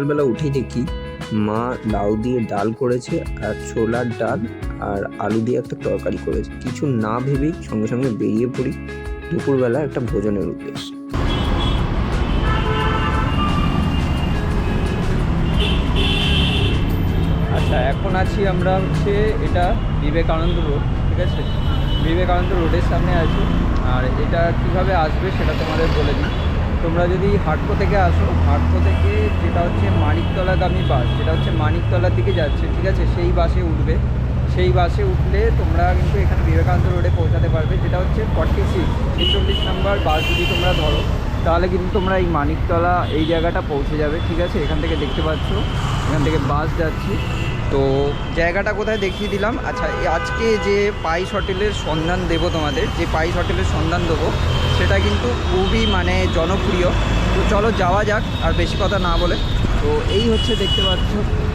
সকালবেলা উঠেই দেখি মা লাউ দিয়ে ডাল করেছে আর ছোলার ডাল আর আলু দিয়ে একটা তরকারি করেছে। কিছু না ভেবেই সঙ্গে সঙ্গে বেরিয়ে পড়ি দুপুরবেলা একটা ভোজনের উদ্দেশ্যে। আচ্ছা এখন আছি আমরা হচ্ছে এটা বিবেকানন্দ রোড, ঠিক আছে? বিবেকানন্দ রোডের সামনে আছি। আর এটা কীভাবে আসবে সেটা তোমাদের বলে দিই। তোমরা যদি হাটকো থেকে আসো, হাটকো থেকে যেটা হচ্ছে মানিকতলাগামী বাস, যেটা হচ্ছে মানিকতলার দিকে যাচ্ছে, ঠিক আছে? সেই বাসে উঠবে। সেই বাসে উঠলে তোমরা কিন্তু এখানে বিবেকানন্দ রোডে পৌঁছাতে পারবে, যেটা হচ্ছে ফর্টি সিক্স ছেচল্লিশ নাম্বার বাস যদি তোমরা ধরো, তাহলে কিন্তু তোমরা এই মানিকতলা এই জায়গাটা পৌঁছে যাবে, ঠিক আছে? এখান থেকে দেখতে পাচ্ছ, এখান থেকে বাস যাচ্ছে। তো জায়গাটা কোথায় দেখিয়ে দিলাম? আচ্ছা আজকে যে পাইস হোটেলের সন্ধান দেবো তোমাদের, যে পাইস হোটেলের সন্ধান দেবো, সেটা কিন্তু খুবই মানে জনপ্রিয়। তো চলো যাওয়া যাক, আর বেশি কথা না বলে। তো এই হচ্ছে দেখতে পাচ্ছ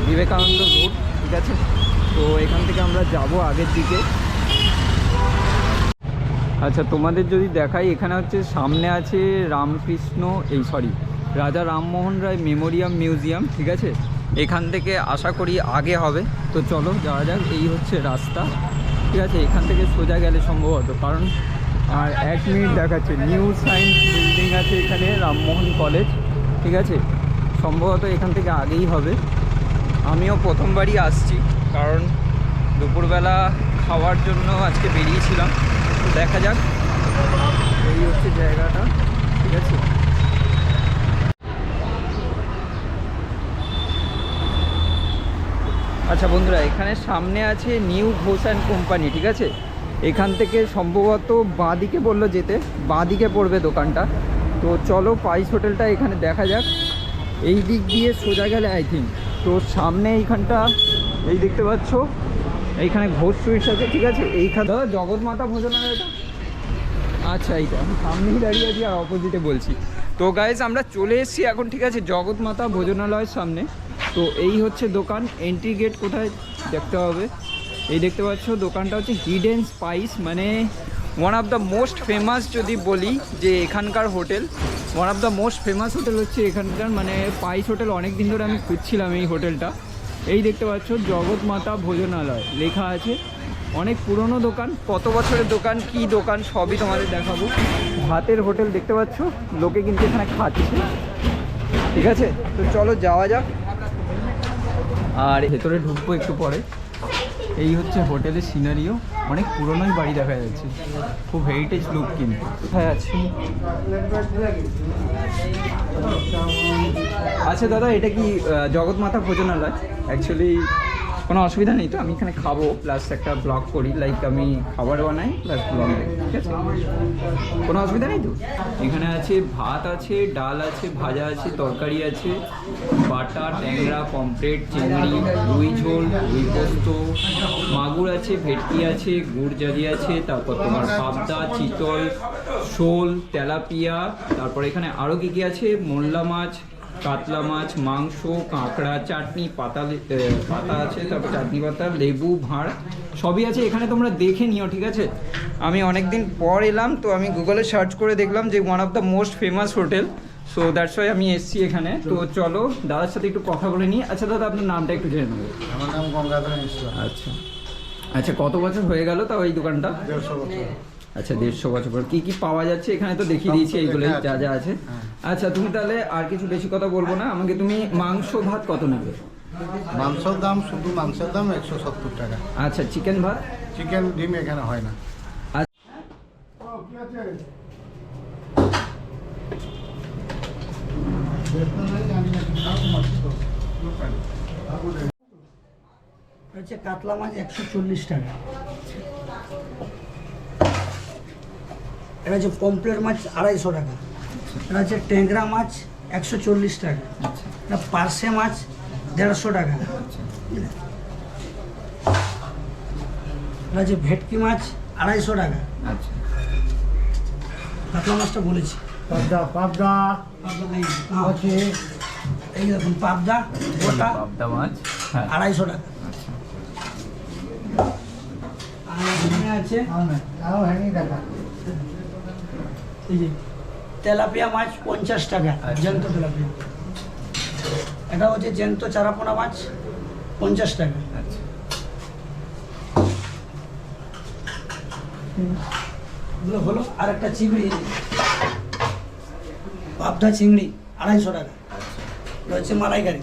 বিবেকানন্দ রোড, ঠিক আছে? তো এখান থেকে আমরা যাব আগের দিকে। আচ্ছা তোমাদের যদি দেখাই, এখানে হচ্ছে সামনে আছে রামকৃষ্ণ, এই সরি, রাজা রামমোহন রায় মেমোরিয়াম মিউজিয়াম, ঠিক আছে? এখান থেকে আশা করি আগে হবে। তো চলো যাওয়া যাক, এই হচ্ছে রাস্তা। ঠিক আছে, এখান থেকে সোজা গেলে সম্ভবত, কারণ, আর এক মিনিট দেখাচ্ছে, নিউ সায়েন্স বিল্ডিং আছে এখানে, রামমোহন কলেজ। ঠিক আছে, সম্ভবত এখান থেকে আগেই হবে। আমিও প্রথমবারই আসছি, কারণ দুপুরবেলা খাওয়ার জন্য আজকে বেরিয়েছিলাম। দেখা যাক, এই হচ্ছে জায়গাটা। ঠিক আছে। আচ্ছা বন্ধুরা, এখানে সামনে আছে নিউ ঘোষ অ্যান্ড কোম্পানি, ঠিক আছে? এখান থেকে সম্ভবত বাঁদিকে বলল যেতে, বাঁদিকে পড়বে দোকানটা। তো চলো পাইস হোটেলটা এখানে দেখা যাক। এই দিক দিয়ে সোজা গেলে আই থিঙ্ক তো সামনে এইখানটা, এই দেখতে পাচ্ছ? এইখানে ঘোষ সুইটস আছে, ঠিক আছে? এইখানে দাদা জগৎমাতা ভোজনালয়টা আচ্ছা এইটা। আমি সামনেই দাঁড়িয়ে আছি আর অপোজিটে বলছি। তো গাইজ আমরা চলে এসেছি এখন, ঠিক আছে? জগৎ জগৎমাতা ভোজনালয়ের সামনে। তো এই হচ্ছে দোকান এন্ট্রি গেট কোথায় দেখতে হবে। এই দেখতে পাচ্ছ, দোকানটা হচ্ছে হিডেন স্পাইস মানে one of the most famous যদি বলি যে এখানকার hotel one of the most famous hotel হচ্ছে এখানকার মানে পাইস হোটেল অনেক দিন ধরে আমি খুঁজছিলাম এই হোটেলটা। এই দেখতে পাচ্ছ জগৎমাতা ভোজনালয়, লেখা আছে। অনেক পুরনো দোকান, কত বছরের দোকান, কি দোকান, সবই তোমাদের দেখাবো। ভাতের হোটেল দেখতে পাচ্ছ, লোকে কিন্তু এখানে খাচ্ছে। ঠিক আছে? তো চলো যাওয়া যাক। আর ভেতরে ঢুকবো একটু পরে। এই হচ্ছে হোটেলের সিনারিও অনেক পুরনোই বাড়ি দেখা যাচ্ছে। খুব হেরিটেজ লুক কিন্তু। হ্যাঁ আছে? আচ্ছা দাদা, এটা কি জগৎ জগৎমাতা ভোজনালয়? অ্যাকচুয়ালি কোনো অসুবিধা নেই তো? আমি এখানে খাব প্লাস একটা ব্লগ করি। লাইক আমি খাবার বানাই প্লাস ব্লগ দেখি ঠিক আছে? কোনো অসুবিধা নেই তো? এখানে আছে ভাত আছে, ডাল আছে, ভাজা আছে, তরকারি আছে, বাটা, ট্যাংরা, পমফ্রেট, চিংড়ি, রুই ঝোল, রুই পোস্ত, মাগুর আছে, ভেটকি আছে, গুড় জালি আছে, তারপর তোমার পাবদা, চিতল, শোল, তেলাপিয়া, তারপর এখানে আরও কী কী আছে? মোল্লা মাছ কাতলা মাছ মাংস কাঁকড়া চাটনি পাতা পাতা আছে তারপর চাটনি পাতা লেবু ভাঁড় সবই আছে। এখানে তোমরা দেখে নিও ঠিক আছে? আমি অনেক দিন পর এলাম তো আমি গুগলে সার্চ করে দেখলাম যে one of the most famous hotel so that's why আমি এসছি এখানে। তো চলো দাদার সাথে একটু কথা বলে নিই। আচ্ছা দাদা আপনার নামটা একটু জেনে নেব আমার নাম গঙ্গাধর মিশ্র। আচ্ছা। আচ্ছা কত বছর হয়ে গেল তাও এই দোকানটা? দেড়শো বছর। আচ্ছা দেড়শো বছর পর কি কি পাওয়া যাচ্ছে? এখানে তো দেখিয়ে দিয়েছি এইগুলোই যা যা আছে। হ্যাঁ। আচ্ছা তুমি তাহলে আর কিছু বেশি কথা বলব না? আমাকে তুমি মাংস ভাত কত নেবে? মাংসের দাম শুধু মাংসের দাম একশো সত্তর টাকা। আচ্ছা চিকেন ভাত? চিকেন ডিম এখানে হয় না। হচ্ছে কাতলা মাছ একশো চল্লিশ টাকা। এটা হচ্ছে পমপ্লেট মাছ আড়াইশো টাকা। এটা হচ্ছে ট্যাংরা মাছ একশো চল্লিশ টাকা। আচ্ছা এটা পার্সে মাছ দেড়শো টাকা। এটা হচ্ছে ভেটকি মাছ আড়াইশো টাকা। আচ্ছা কাতলা মাছটা বলেছি। পাবদা পাবদা। পাবদা এই হ্যাঁ, আছে এই দেখুন পাবদা গোটা পাবদা মাছ হ্যাঁ। আড়াইশো টাকা। আচ্ছা। আর এখানে আছে তাও হ্যাঁ দেখা। এই যে তেলাপিয়া মাছ পঞ্চাশ টাকা আচ্ছা। জ্যান্ত তেলাপিয়া। এটা হচ্ছে জ্যান্ত চারাপোনা মাছ পঞ্চাশ টাকা। আচ্ছা। হলো আর একটা চিংড়ি। পাবদা চিংড়ি আড়াইশো টাকা। এটা হচ্ছে মালাইকারি।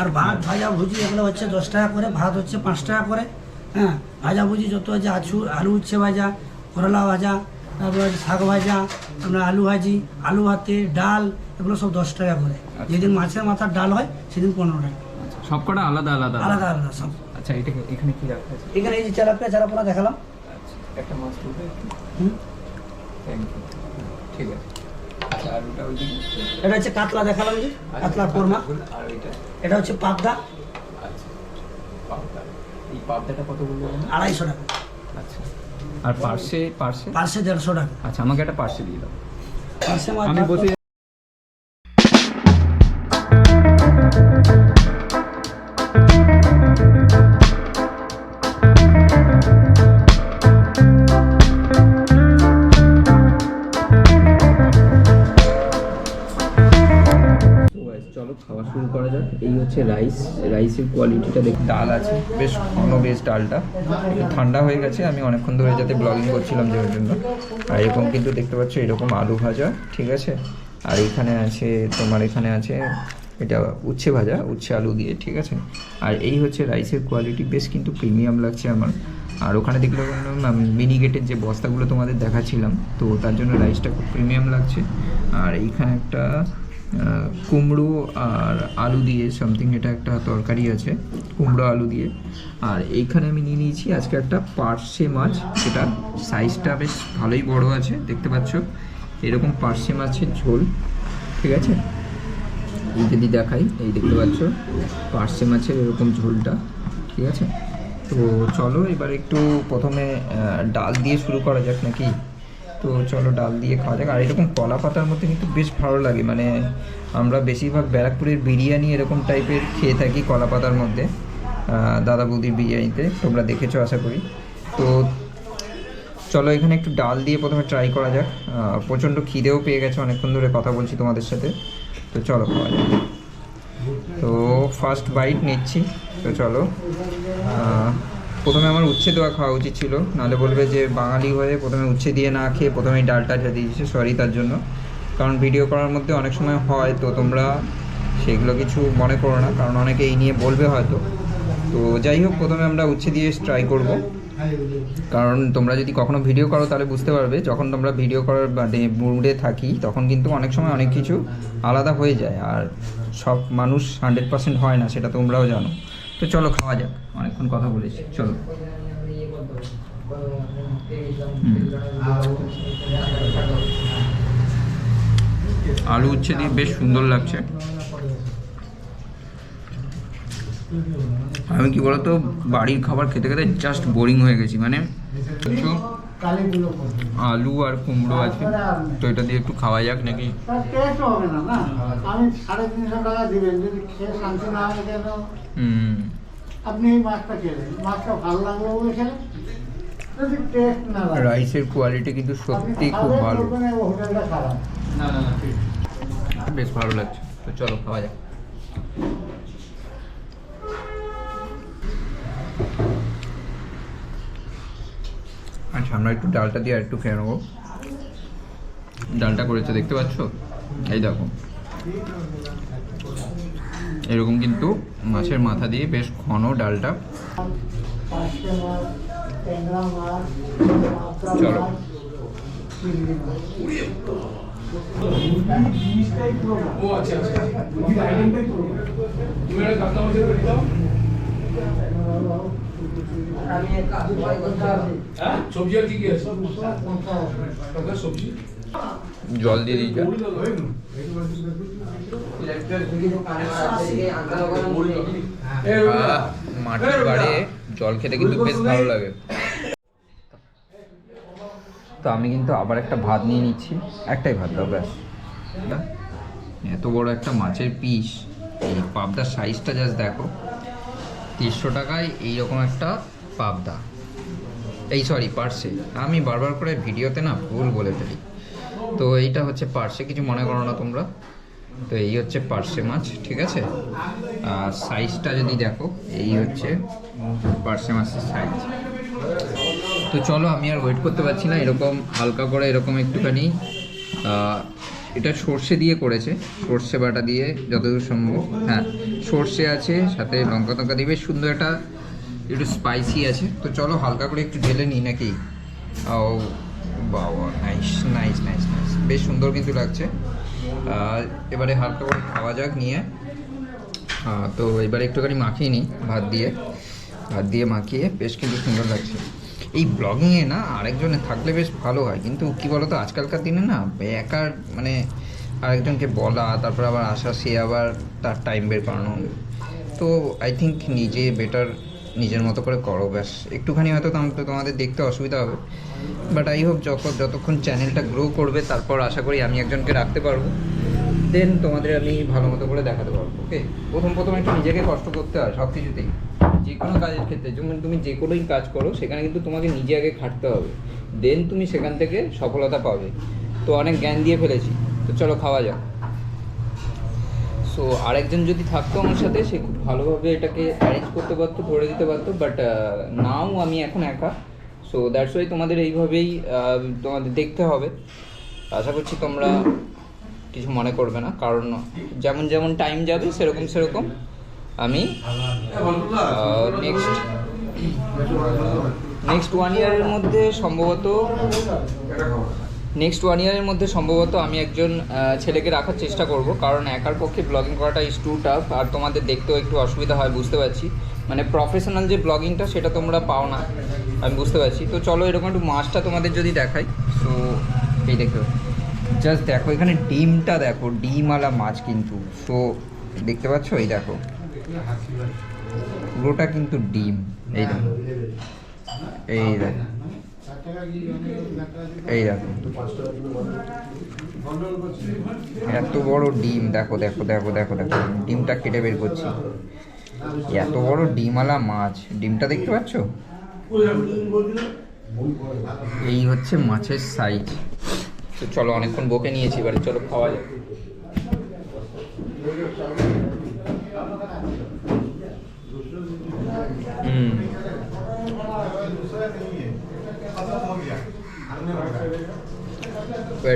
আর ভাত ভাজা ভুজি এগুলো হচ্ছে দশ টাকা করে ভাত হচ্ছে পাঁচ টাকা করে হ্যাঁ। ভাজা ভুজি যত আছে আছু আলু উচ্ছে ভাজা করলা ভাজা তারপরে শাক ভাজা আপনার আলু ভাজি আলু ভাতে ডাল এগুলো সব দশ টাকা করে। যেদিন মাছের মাথার ডাল হয় সেদিন পনেরো টাকা। সব কটা আলাদা আলাদা? আলাদা আলাদা সব। আচ্ছা এটা এখানে কি রাখা আছে? এখানে এই যে চারাপিয়া চারাপোনা দেখালাম। আচ্ছা একটা মাছ তুলবে হুম। থ্যাংক ইউ ঠিক আছে। আচ্ছা? এটা হচ্ছে কাতলা দেখালাম যে কাতলা কোরমা। আর ওইটা? এটা হচ্ছে পাবদা। আচ্ছা পাবদা। এই পাবদাটা কত বলব আড়াইশো টাকা। আচ্ছা। আর পার্সে পার্সে? পার্সে দেড়শো টাকা। আচ্ছা আমাকে একটা পার্সে দিয়ে দাও। পার্সে আমি বসে এই হচ্ছে রাইস, রাইসের কোয়ালিটিটা দেখ ডাল আছে। বেশ ঘন, বেশ ডালটা। একটু ঠান্ডা হয়ে গেছে। আমি অনেকক্ষণ ধরে যাতে ব্লগিং করছিলাম যে জন্য। আর এরকম কিন্তু দেখতে পাচ্ছ, এরকম আলু ভাজা, ঠিক আছে? আর এখানে আছে, তোমার এখানে আছে, এটা উচ্ছে ভাজা, উচ্ছে আলু দিয়ে, ঠিক আছে? আর এই হচ্ছে রাইসের কোয়ালিটি বেশ কিন্তু প্রিমিয়াম লাগছে আমার। আর ওখানে দেখলে মিনি গেটের যে বস্তাগুলো তোমাদের দেখাচ্ছিলাম, তো তার জন্য রাইসটা খুব প্রিমিয়াম লাগছে। আর এইখানে একটা কুমড়ো আর আলু দিয়ে সামথিং এটা একটা তরকারি আছে, কুমড়ো আলু দিয়ে। আর এইখানে আমি নিয়ে নিয়েছি আজকে একটা পার্শে মাছ সেটা সাইজটা বেশ ভালোই বড় আছে, দেখতে পাচ্ছ। এরকম পার্শে মাছের ঝোল, ঠিক আছে? এই যদি দেখাই, এই দেখতে পাচ্ছ, পার্শে মাছের এরকম ঝোলটা, ঠিক আছে? তো চলো, এবার একটু প্রথমে ডাল দিয়ে শুরু করা যাক নাকি? তো চলো ডাল দিয়ে খাওয়া যাক। আর এরকম কলা পাতার মধ্যে কিন্তু বেশ ভালো লাগে। মানে আমরা বেশিরভাগ ব্যারাকপুরের বিরিয়ানি এরকম টাইপের খেয়ে থাকি কলা পাতার মধ্যে। দাদা বৌদির বিরিয়ানিতে। তোমরা দেখেছ, আশা করি। তো চলো এখানে একটু ডাল দিয়ে প্রথমে ট্রাই করা যাক। প্রচণ্ড খিদেও পেয়ে গেছে। অনেকক্ষণ ধরে কথা বলছি তোমাদের সাথে। তো চলো খাওয়া যাক। তো ফার্স্ট বাইট নিচ্ছি। তো চলো। প্রথমে আমার উচ্ছে দেওয়া খাওয়া উচিত ছিল। নাহলে বলবে যে বাঙালি হয়ে প্রথমে উচ্ছে দিয়ে না খেয়ে প্রথমে ডালটা খেয়ে দিয়েছে সরি তার জন্য। কারণ ভিডিও করার মধ্যে অনেক সময় হয়, তো তোমরা সেগুলো কিছু মনে করো না, কারণ অনেকে এই নিয়ে বলবে হয়তো। তো যাই হোক, প্রথমে আমরা উচ্ছে দিয়ে ট্রাই করব। কারণ তোমরা যদি কখনো ভিডিও করো, তাহলে বুঝতে পারবে, যখন তোমরা ভিডিও করার মুডে থাকি, তখন কিন্তু অনেক সময় অনেক কিছু আলাদা হয়ে যায়। আর সব মানুষ হান্ড্রেড পার্সেন্ট হয় না, সেটা তোমরাও জানো। তো চলো খাওয়া যাক। অনেকক্ষণ কথা বলেছি চলো। আলু উচ্ছে দিয়ে বেশ সুন্দর লাগছে। আমি কি বলতো বাড়ির খাবার খেতে খেতে জাস্ট বোরিং হয়ে গেছি মানে কিছু আলু আর কুমড়ো আছে তো এটা দিয়ে একটু খাওয়া যাক নাকি। হবে না না আমি সাড়ে তিনশো টাকা দিবেন যদি খেয়ে শান্তি না হয় হুম। আপনি এই মাছটা খেলেন। মাছটা ভালো লাগল বলে খেলেন? যদি টেস্ট না লাগে। রাইসের কোয়ালিটি কিন্তু সত্যি খুব ভালো। হোটেলটা খারাপ। না না না ঠিক। বেশ ভালো লাগছে। তো চলো খাওয়া যাক। আচ্ছা আমরা একটু ডালটা দিয়ে আর একটু খেয়ে নেব। ডালটা করেছে দেখতে পাচ্ছ? এই দেখো। এরকম কিন্তু মাছের মাথা দিয়ে বেশ ঘন ডালটা। চলো। সবজি জল দিয়ে দিই জল খেতে কিন্তু বেশ ভালো লাগে। তো আমি কিন্তু আবার একটা ভাত নিয়ে নিচ্ছি। একটাই ভাত দাও, ব্যাস। এত বড় একটা মাছের পিস। এই পাবদার সাইজটা জাস্ট দেখো। তিনশো টাকায় এইরকম একটা পাবদা। এই সরি পার্সে। আমি বারবার করে ভিডিওতে না ভুল বলে ফেলি। তো এইটা হচ্ছে পার্সে। কিছু মনে করো না তোমরা। তো এই হচ্ছে পার্সে মাছ, ঠিক আছে? আর সাইজটা যদি দেখো, এই হচ্ছে পার্সে মাছের সাইজ তো চলো, আমি আর ওয়েট করতে পারছি না, এরকম হালকা করে, এরকম একটুখানি। এটা সর্ষে দিয়ে করেছে, সর্ষে বাটা দিয়ে যতদূর সম্ভব। হ্যাঁ সর্ষে আছে, সাথে লঙ্কা টঙ্কা দিয়ে, বেশ সুন্দর একটা একটু স্পাইসি আছে। তো চলো, হালকা করে একটু ঢেলে নিই নাকি? ও, বাবা নাইস নাইস নাইস নাইস বেশ সুন্দর কিন্তু লাগছে। এবারে হালকা করে খাওয়া যাক নিয়ে। তো এবারে একটুখানি মাখিয়ে নিই ভাত দিয়ে। ভাত দিয়ে মাখিয়ে বেশ কিন্তু সুন্দর লাগছে। এই ব্লগিংয়ে না আরেকজনে থাকলে বেশ ভালো হয়, কিন্তু কি বলতো, আজকালকার দিনে না একার মানে আরেকজনকে বলা, তারপর আবার আসা, সে আবার তার টাইম বের করানো। তো আই থিঙ্ক নিজে বেটার নিজের মতো করে করো, ব্যাস। একটুখানি হয়তো তোমাদের দেখতে অসুবিধা হবে। বাট আই হোপ যখন যতক্ষণ চ্যানেলটা গ্রো করবে, তারপর আশা করি আমি একজনকে রাখতে পারব। দেন তোমাদের আমি ভালো মতো করে দেখাতে পারব ওকে প্রথম প্রথম একটু নিজেকে কষ্ট করতে হয় সব কিছুতেই। যে কোনো কাজের ক্ষেত্রে, যেমন তুমি যে কোনোই কাজ করো, সেখানে কিন্তু তোমাকে নিজে আগে খাটতে হবে। দেন তুমি সেখান থেকে সফলতা পাবে। তো অনেক জ্ঞান দিয়ে ফেলেছি। তো চলো খাওয়া যাক। সো আরেকজন যদি থাকতো আমার সাথে, সে খুব ভালোভাবে এটাকে অ্যারেঞ্জ করতে পারতো, ধরে দিতে পারতো বাট নাও আমি এখন একা। সো দ্যাটস ওয়াই তোমাদের এইভাবেই তোমাদের দেখতে হবে। আশা করছি তোমরা কিছু মনে করবে না, কারণ যেমন যেমন টাইম যাবে, সেরকম সেরকম আমি নেক্সট নেক্সট ওয়ান ইয়ারের মধ্যে সম্ভবত নেক্সট ওয়ান ইয়ারের মধ্যে সম্ভবত আমি একজন ছেলেকে রাখার চেষ্টা করব। কারণ একার পক্ষে ব্লগিং করাটা ইজ টু টাফ আর তোমাদের দেখতেও একটু অসুবিধা হয়, বুঝতে পারছি। মানে প্রফেশনাল যে ব্লগিংটা সেটা তোমরা পাও না, আমি বুঝতে পারছি। তো চলো এরকম একটু মাছটা তোমাদের যদি দেখাই। সো এই দেখো জাস্ট দেখো, এখানে ডিমটা দেখো, ডিমওয়ালা মাছ কিন্তু। সো দেখতে পাচ্ছ? এই দেখো, পুরোটা কিন্তু ডিম। এই দেখো এই দেখো। এই দেখো। এত বড় ডিম, দেখো দেখো দেখো দেখো দেখো। ডিমটা কেটে বের করছি। এত বড় ডিমওয়ালা মাছ। ডিমটা দেখতে পাচ্ছ? এই হচ্ছে মাছের সাইজ তো চলো, অনেকক্ষণ বকে নিয়েছি, এবারে চলো খাওয়া যাক।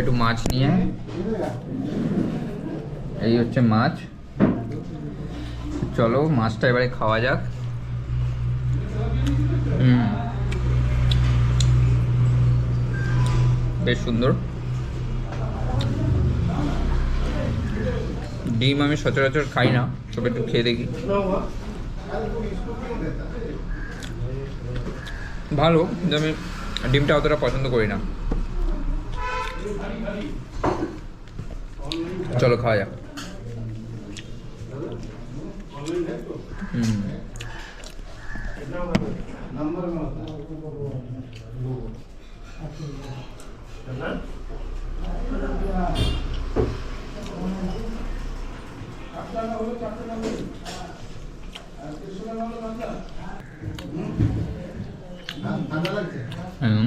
একটু মাছ নিয়ে। এই হচ্ছে মাছ। চলো মাছটা এবারে খাওয়া যাক। বেশ সুন্দর। ডিম আমি সচরাচর খাই না, তবে একটু খেয়ে দেখি। ভালো, কিন্তু আমি ডিমটা অতটা পছন্দ করি না। চলো খাওয়া যাক। হুম।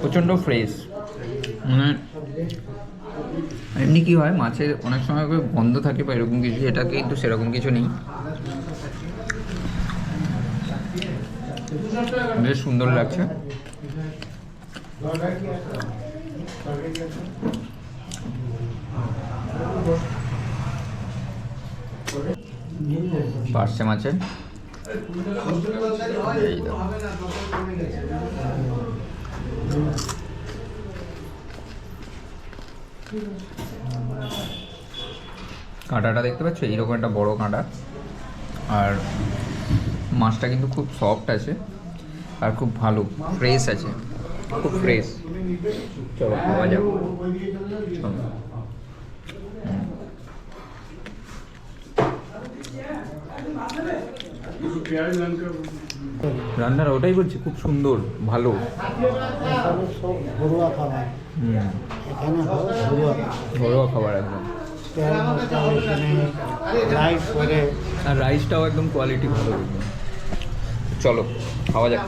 প্রচণ্ড ফ্রেশ। মানে এমনি কি হয় মাছের অনেক সময় গন্ধ থাকে বা এরকম কিছু এটা কিন্তু সেরকম কিছু নেই। বেশ সুন্দর লাগছে। পার্শে মাছের। কাঁটাটা দেখতে পাচ্ছ? এইরকম একটা বড় কাঁটা। আর মাছটা কিন্তু খুব সফট আছে আর খুব ভালো ফ্রেশ আছে, খুব ফ্রেশ চলো, খাওয়া যাক। চলো। রান্নার ওটাই বলছি খুব সুন্দর ভালো। ঘরোয়া খাবার। এখানে ঘরোয়া খাবার। একদম। আর রাইসটাও একদম কোয়ালিটি ভালো। চলো খাওয়া যাক।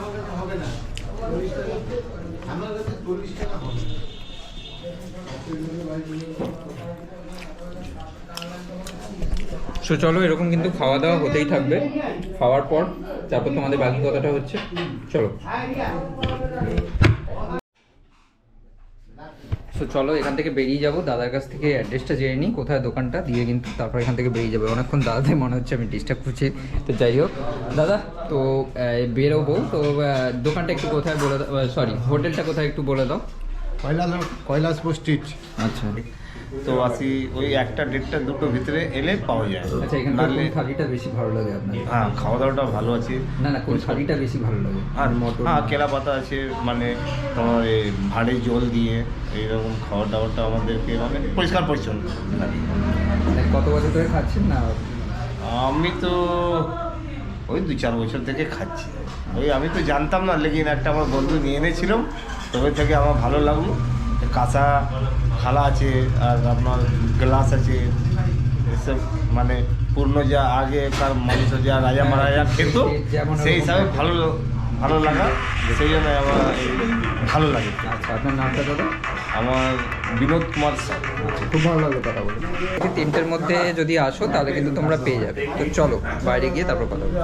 সো চলো এরকম কিন্তু খাওয়া দাওয়া হতেই থাকবে। খাওয়ার পর তারপর তোমাদের বাকি কথাটা হচ্ছে। চলো। সো চলো এখান থেকে বেরিয়ে যাব। দাদার কাছ থেকে অ্যাড্রেসটা জেনে নিই কোথায় দোকানটা দিয়ে কিন্তু তারপর এখান থেকে বেরিয়ে যাবে। অনেকক্ষণ দাদাদের মনে হচ্ছে আমি ডিস্টার্ব করছি। তো যাই হোক দাদা তো বেরোবো। তো দোকানটা একটু কোথায় বলে দাও? সরি হোটেলটা কোথায় একটু বলে দাও। কৈলাস কৈলাসপুর স্ট্রিট আচ্ছা। তো আসি ওই একটা দেড়টা দুটো ভিতরে এলে পাওয়া যায়। আচ্ছা এখানে নাহলে থালিটা বেশি ভালো লাগে আপনার? হ্যাঁ খাওয়া দাওয়াটা ভালো আছে। না না কোন থালিটা বেশি ভালো লাগে? আর মটন হ্যাঁ কেলা পাতা আছে মানে তোমার এই ভাড়ে জল দিয়ে এইরকম খাওয়া দাওয়াটা আমাদেরকে মানে পরিষ্কার পরিচ্ছন্ন। মানে কত বছর ধরে খাচ্ছেন না? আমি তো ওই দু চার বছর থেকে খাচ্ছি। ওই আমি তো জানতাম না লেকিন একটা আমার বন্ধু নিয়ে এনেছিলাম। তবে থেকে আমার ভালো লাগল। কাঁচা থালা আছে আর আপনার গ্লাস আছে এসব মানে পূর্ণ যা আগেকার মানুষ যা রাজা মহারাজা খেত সেই হিসাবে ভালো ভালো লাগা সেই জন্য আমার ভালো লাগে। আচ্ছা আপনার নামটা দাদা? আমার বিনোদ কুমার সাউ। আচ্ছা খুব ভালো লাগল কথা বলে। তিনটের মধ্যে যদি আসো তাহলে কিন্তু তোমরা পেয়ে যাবে। তো চলো বাইরে গিয়ে তারপর কথা বলব।